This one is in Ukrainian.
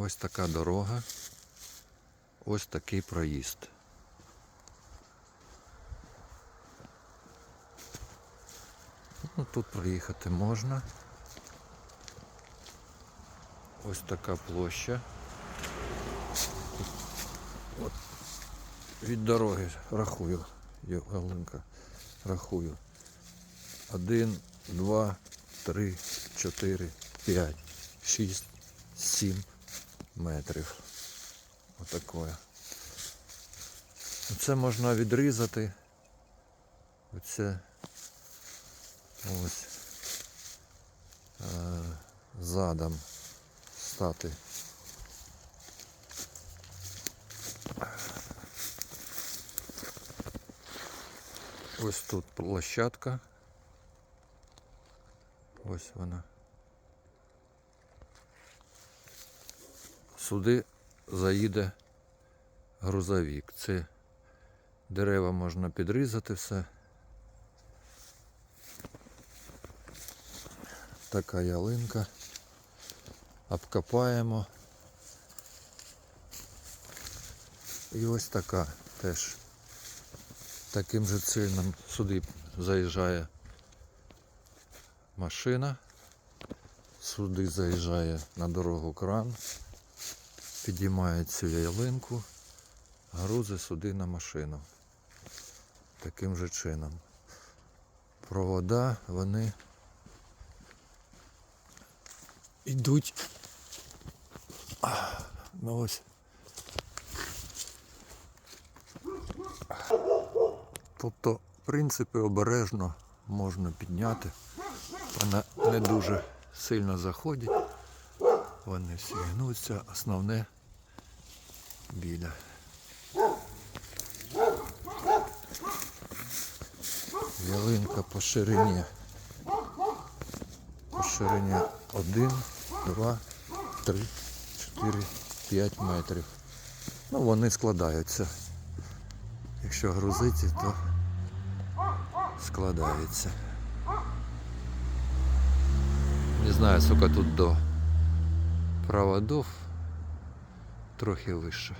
Ось така дорога. Ось такий проїзд. Ну, тут проїхати можна. Ось така площа. От від дороги рахую, є Галинка, рахую. Один, два, три, чотири, п'ять, шість, сім метрів. Отакое. Це можна відрізати. Оце ось е, задом стати. Ось тут площадка. Ось вона. Сюди заїде грузовик. Це дерева можна підрізати все. Така ялинка. Обкопаємо. І ось така теж. Таким же чином сюди заїжджає машина. Сюди заїжджає на дорогу кран. Підіймає цю ялинку, грузи сюди на машину. Таким же чином. Провода, вони йдуть. Ну ось. Тобто, в принципі, обережно можна підняти. Вона не дуже сильно заходить. Вони всі гнуться, основне біля. Ялинка по ширині. По ширині 1, 2, 3, 4, 5 метрів. Ну, вони складаються. Якщо грузити, то складається. Не знаю, сколько тут до проводов. Трохи вище.